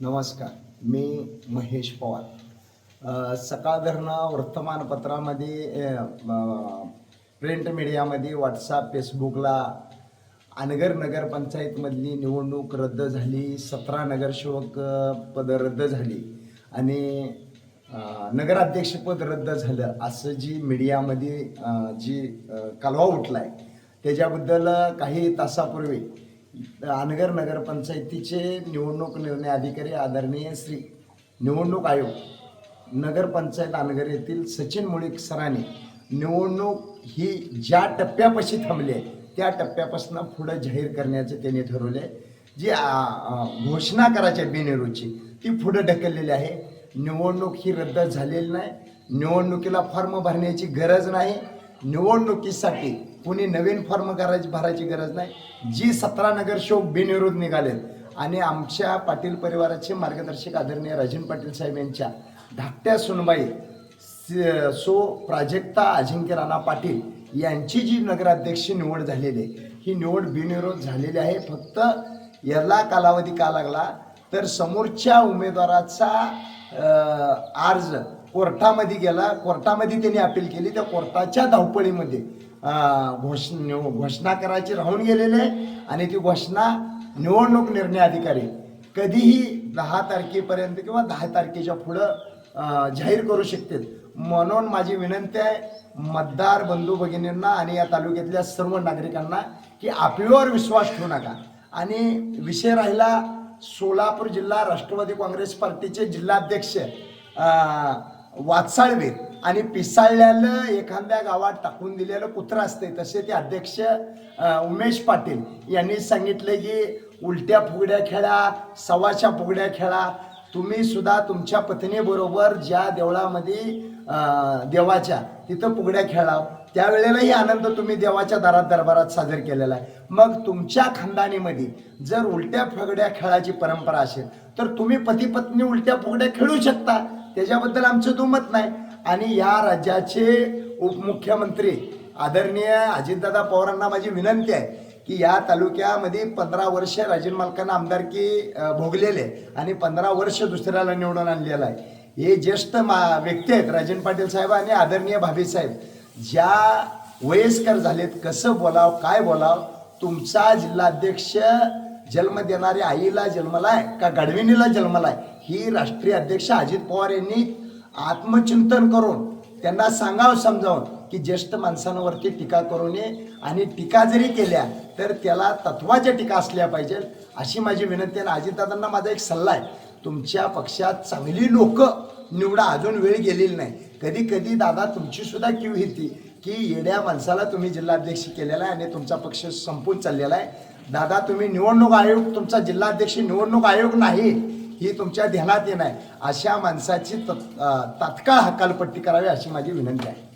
नमस्कार मी महेश पवार. सकाळ धरणं वर्तमानपत्रामध्ये प्रिंट मीडियामध्ये व्हॉट्सअप फेसबुकला अनगर नगरपंचायतमधली निवडणूक रद्द झाली सतरा नगरसेवक पद रद्द झाली आणि नगराध्यक्षपद रद्द झालं असं जी मीडियामध्ये जी कालवा उठला आहे त्याच्याबद्दल काही तासापूर्वी अनगर नगरपंचायतीचे निवडणूक निर्णय अधिकारी आदरणीय श्री निवडणूक आयोग नगरपंचायत अनगर येथील सचिन मुळीक सरांनी निवडणूक ही ज्या टप्प्यापाशी थांबली आहे त्या टप्प्यापासून पुढं जाहीर करण्याचे त्यांनी ठरवले जी घोषणा करायची आहे ती पुढं ढकललेली आहे. निवडणूक ही रद्द झालेली नाही. निवडणुकीला फॉर्म भरण्याची गरज नाही. निवडणुकीसाठी कोणी नवीन फॉर्म करायची भरायची गरज नाही. जी सतरा नगरसेवक बिनविरोध निघालेत. आणि आमच्या पाटील परिवाराचे मार्गदर्शक आदरणीय राजन पाटील साहेब यांच्या धाकट्या सुनबाई स- सो प्राजक्ता अजिंक्य राणा पाटील यांची जी नगराध्यक्ष निवड झालेली आहे ही निवड बिनविरोध झालेली आहे. फक्त याला कालावधी का लागला? तर समोरच्या उमेदवाराचा अर्ज कोर्टामध्ये गेला. कोर्टामध्ये त्यांनी अपील केली. त्या कोर्टाच्या धावपळीमध्ये घोष घोषणा करायची राहून गेलेले आणि ती घोषणा निवडणूक निर्णय अधिकारी कधीही दहा तारखेपर्यंत किंवा दहा तारखेच्या पुढं जाहीर करू शकतात म्हणून माझी विनंती आहे मतदार बंधू भगिनींना आणि या तालुक्यातल्या सर्व नागरिकांना की आपल्यावर विश्वास ठेवू नका. आणि विषय राहिला सोलापूर जिल्हा राष्ट्रवादी काँग्रेस पार्टीचे जिल्हाध्यक्ष वाचाळवीर आणि पिसाळल्यानं एखाद्या गावात टाकून दिलेलं कुत्रं असते तसे ते अध्यक्ष उमेश पाटील यांनी सांगितलं की उलट्या फुगड्या खेळा सव्वाच्या फुगड्या खेळा. तुम्ही सुद्धा तुमच्या पत्नीबरोबर ज्या देवळामध्ये देवाच्या तिथं फुगड्या खेळा त्यावेळेलाही आनंद तुम्ही देवाच्या दारात दरबारात साजर केलेला आहे. मग तुमच्या खानदानीमध्ये जर उलट्या फुगड्या खेळाची परंपरा असेल तर तुम्ही पती पत्नी उलट्या फुगड्या खेळू शकता. त्याच्याबद्दल आमचं दुमत नाही. आणि या राज्याचे उपमुख्यमंत्री आदरणीय अजितदादा पवारांना माझी विनंती आहे की या तालुक्यामध्ये पंधरा वर्ष राजन मालकांना आमदारकी भोगलेले आणि पंधरा वर्ष दुसऱ्याला निवडून आणलेलं आहे. हे ज्येष्ठ मा व्यक्ती आहेत राजन पाटील साहेब आणि आदरणीय भाभी साहेब. ज्या वयस्कर झालेत कसं बोलाव काय बोलाव तुमचा जिल्हाध्यक्ष जन्म देणाऱ्या आईला जन्मलाय का गडविणीला जन्मलाय? ही राष्ट्रीय अध्यक्ष अजित पवार यांनी आत्मचिंतन करून त्यांना सांगावं समजावून की ज्येष्ठ माणसांवरती टीका करू नये आणि टीका जरी केल्या तर त्याला तत्वाच्या टीका असल्या पाहिजेत. अशी माझी विनंती आहे आणि अजितदादांना माझा एक सल्ला आहे. तुमच्या पक्षात चांगली लोक निवडा अजून वेळ गेलेली नाही. कधी कधी दादा तुमची सुद्धा क्यू येते. की येड्या माणसाला तुम्ही जिल्हाध्यक्ष केलेला आहे आणि तुमचा पक्ष संपून चाललेला आहे. दादा तुम्ही निवडणूक आयोग तुमचा जिल्हाध्यक्ष निवडणूक आयोग नाही ही तुमच्या ध्यानात येणार अशा माणसाची तत्- तात्काळ हकालपट्टी करावी अशी माझी विनंती आहे.